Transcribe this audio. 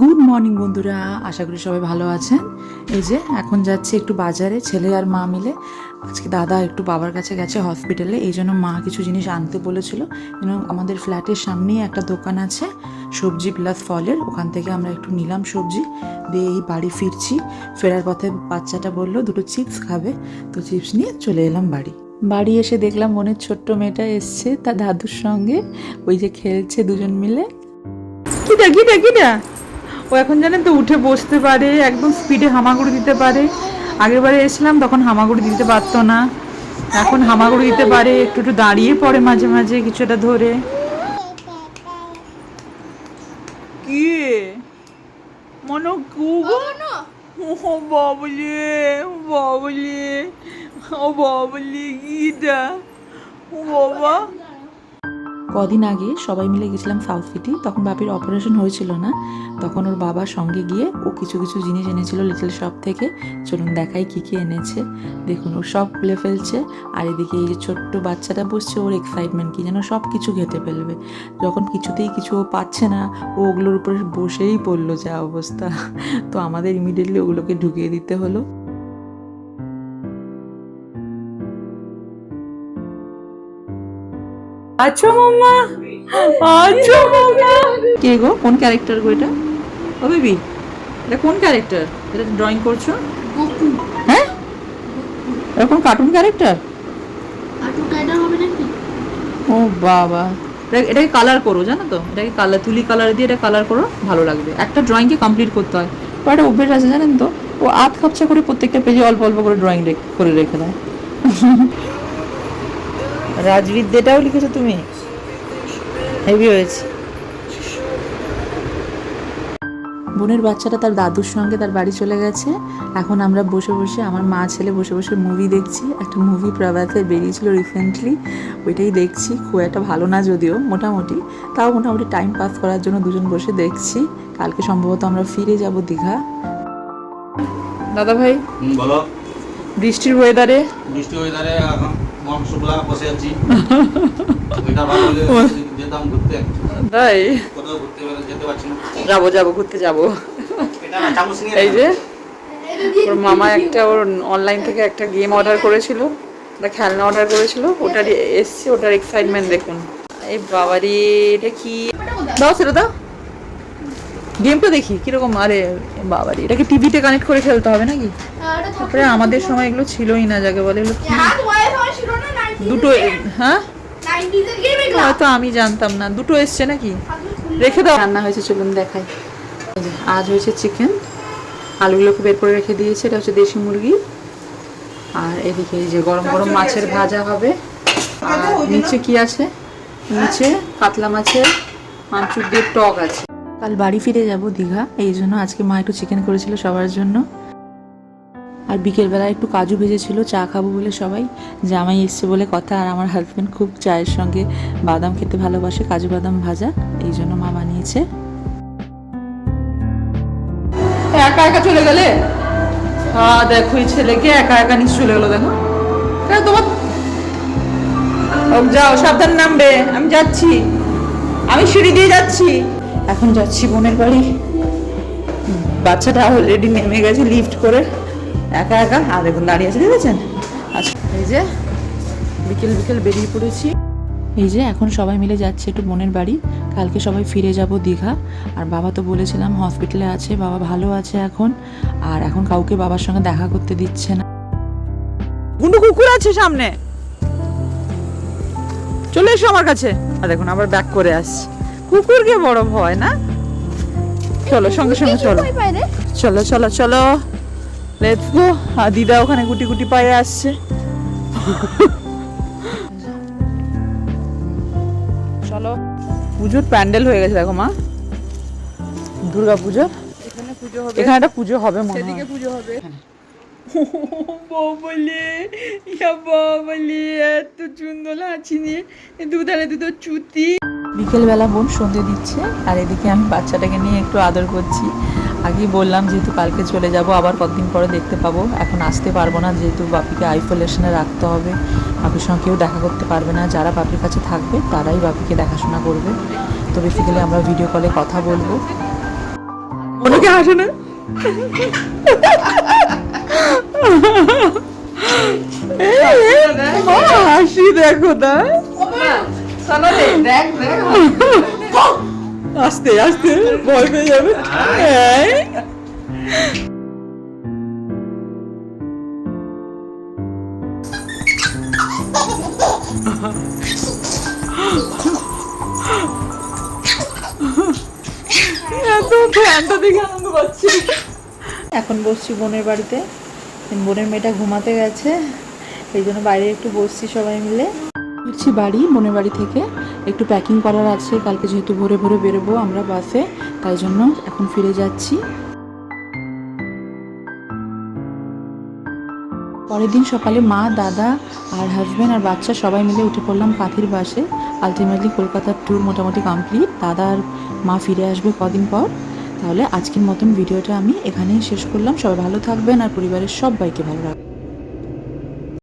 Good morning বন্ধুরা। আশা করি সবাই ভালো আছেন। এই যে, এখন যাচ্ছি একটু বাজারে, ছেলে আর মা মিলে। আজকে দাদা একটু বাবার কাছে গেছে হসপিটালে এই জন্য মা কিছু জিনিস আনতে বলেছিল। যেন আমাদের ফ্ল্যাটের সামনেই একটা দোকান আছে, সবজি প্লাস ফলের। ওখান থেকে আমরা একটু নিলাম সবজি, দিয়ে এই বাড়ি ফিরছি। ফেরার পথে বাচ্চাটা বলল, দুটো চিপস খাবে। তো চিপস নিয়ে চলে এলাম বাড়ি। বাড়ি এসে দেখলাম মনের ছোট্ট মেয়েটা এসছে, তার দাদুর সঙ্গে। ওই যে খেলছে দুজন মিলে। কিটা কিটা কিটা? ও এখন জানেন তো উঠে বসতে পারে একদম স্পিডে হামাগুড়ি দিতে পারে। আগের বারে এসলাম তখন হামাগুড়ি দিতে পারতো না। এখন হামাগুড়ি দিতে পারে একটু একটু দাঁড়িয়ে পড়ে মাঝে মাঝে কিছুটা ধরে। কি? মনো কুব ও বাবলে বাবলে ও বাবলে গীতা ও বাবা। কদিন আগে সবাই মিলে গেছিলাম সাউথ সিটি তখন বাপির অপারেশন হয়েছিল না। তখন ওর বাবার সঙ্গে গিয়ে ও কিছু কিছু জিনিস এনেছিল লিটল শপ থেকে। চলুন দেখাই কী কী এনেছে। দেখুন, ও সব খুলে ফেলছে, আর এদিকে এই যে ছোট্ট বাচ্চাটা বসছে, ওর এক্সাইটমেন্ট কি যেন সব কিছু ঘেটে ফেলবে। যখন কিছুতেই কিছু ও পাচ্ছে না, ও ওগুলোর উপরে বসেই পড়ল যা অবস্থা। তো আমাদের ইমিডিয়েটলি ওগুলোকে ঢুকিয়ে দিতে হলো। আচ্ছা মাম্মা? আচ্ছা মাম্মা। কে গো? কোন ক্যারেক্টার গো এটা? ও বেবি এটা কোন ক্যারেক্টার এটা ড্রয়িং করছ? গোকু হ্যাঁ? এরকম কার্টুন ক্যারেক্টার ও বাবা। এটা- এটাকে কালার করো জানো তো? এটাকে কালার তুলি কালার দিয়ে এটা কালার করো ভালো লাগবে। একটা ড্রয়িংকে কমপ্লিট করতে হয়। তো একটা অভ্যেস আছে জানেন তো? ও আধ খাপচা করে প্রত্যেকটা পেজে অল্প অল্প করে ড্রয়িং করে রেখে দেয়। রাজবিদ্যাটাও লিখেছো তুমি? হেভি হয়েছে। বোনের বাচ্চাটা তার দাদুর সঙ্গে তার বাড়ি চলে গেছে। এখন আমরা বসে বসে আমার মা ছেলে বসে বসে মুভি দেখছি। একটা মুভি প্রভাতে বেরিয়েছিল রিসেন্টলি ওইটাই দেখছি। খুব একটা ভালো না যদিও মোটামুটি। তাও মোটামুটি টাইম পাস করার জন্য দুজন বসে দেখছি। কালকে সম্ভবত আমরা ফিরে যাব দীঘা। দাদা ভাই বলো। বৃষ্টির ওয়েদারে বৃষ্টি ওয়েদারে এখন মাংসগুলা বসে আছি। ওইটা ভালো হলে যেতাম ঘুরতে। তাই? কোথাও ঘুরতে যেতে পারছি না। যাব যাব ঘুরতে যাব। এটা এই যে ওর মামা একটা ওর অনলাইন থেকে একটা গেম অর্ডার করেছিল। একটা খেলনা অর্ডার করেছিল। ওটার এসছে ওটার এক্সাইটমেন্ট দেখুন। এই বাবারি এটা কি? দাও সেটা দাও। গেমটা দেখি কীরকম আরে বাবারি এটাকে টিভিতে কানেক্ট করে খেলতে হবে নাকি? তারপরে আমাদের সময় এগুলো ছিলই না যাকে বলে এগুলো? দুটো হ্যাঁ? হয়তো আমি জানতাম না। দুটো এসছে নাকি? রেখে দাও। রান্না হয়েছে, চলুন দেখাই। আজ হয়েছে চিকেন। আলুগুলোকে বের করে রেখে দিয়েছে। এটা হচ্ছে দেশি মুরগি। আর এদিকে এই যে গরম গরম মাছের ভাজা হবে। আর নিচে কি আছে? নিচে কাতলা মাছের মাংসুর দিয়ে টক আছে। কাল বাড়ি ফিরে যাব দীঘা। এই জন্য আজকে মা একটু চিকেন করেছিল সবার জন্য। আর বিকেলবেলা একটু কাজু ভেজেছিল, চা খাব বলে সবাই। জামাই এসছে বলে কথা, আর আমার হাজব্যান্ড খুব চায়ের সঙ্গে বাদাম খেতে ভালোবাসে, কাজু বাদাম ভাজা, এই জন্য মা বানিয়েছে। একা একা চলে গেলে? হ্যাঁ দেখো, এই ছেলেকে একা একা নিচে চলে গেলো, দেখো। তোমার যাও, সাবধান নামবে, আমি যাচ্ছি। আমি সিঁড়ি দিয়ে যাচ্ছি। এখন যাচ্ছি বোনের বাড়ি। বাচ্চাটা অলরেডি নেমে গেছে লিফট করে। একা একা? আর দেখুন দাঁড়িয়ে আছে দেখেছেন? আচ্ছা এই যে বিকেল বিকেল বেরিয়ে পড়েছি। এই যে এখন সবাই মিলে যাচ্ছে একটু বোনের বাড়ি। কালকে সবাই ফিরে যাব দীঘা। আর বাবা তো বলেছিলাম হসপিটালে আছে বাবা ভালো আছে এখন। আর এখন কাউকে বাবার সঙ্গে দেখা করতে দিচ্ছে না। গুন্ডু কুকুর আছে সামনে। চলে এসো আমার কাছে। আর দেখুন আবার ব্যাক করে আসছে। কুকুরকে বড় ভয় না? চলো সঙ্গে সঙ্গে চলো। চলো চলো চলো। লেটস গো আর দিদা ওখানে গুটি গুটি পায়ে আসছে। চলো। পুজোর প্যান্ডেল হয়ে গেছে দেখো মা। দুর্গা পুজো এখানে একটা পুজো হবে মনে হয়। পুজো হবে। বাবলে ইয়া বাবলে এত সুন্দর লাগছে নিয়ে দুধারে দুটো চুতি। বিকেলবেলা বোন সন্ধে দিচ্ছে আর এদিকে আমি বাচ্চাটাকে নিয়ে একটু আদর করছি। আগেই বললাম যেহেতু কালকে চলে যাব আবার কতদিন পরে দেখতে পাবো। এখন আসতে পারব না যেহেতু বাপিকে আইসোলেশনে রাখতে হবে। বাপির সঙ্গে কেউ দেখা করতে পারবে না। যারা বাপির কাছে থাকবে তারাই বাপিকে দেখাশোনা করবে। তো বেসিক্যালি আমরা ভিডিও কলে কথা বলব। ওনাকে হাসে না? হাসি দেখো না। আস্তে আস্তে, ভয় পেয়ে যাবে। দেখে আনন্দ পাচ্ছি। এখন বসছি বোনের বাড়িতে। বোনের মেয়েটা ঘুমাতে গেছে। এই জন্য বাইরে একটু বসছি সবাই মিলে। ফিরছি বাড়ি বোনের বাড়ি থেকে। একটু প্যাকিং করার আছে, কালকে যেহেতু ভোরে ভোরে বেরোবো আমরা বাসে তাই জন্য এখন ফিরে যাচ্ছি। পরের দিন সকালে মা, দাদা আর হাজব্যান্ড আর বাচ্চা সবাই মিলে উঠে পড়লাম পাখির বাসে আলটিমেটলি কলকাতার ট্যুর মোটামুটি কমপ্লিট দাদা আর মা ফিরে আসবে কদিন পর। তাহলে আজকের মতন ভিডিওটা আমি এখানেই শেষ করলাম। সবাই ভালো থাকবেন আর পরিবারের সবাইকে ভালো রাখবেন।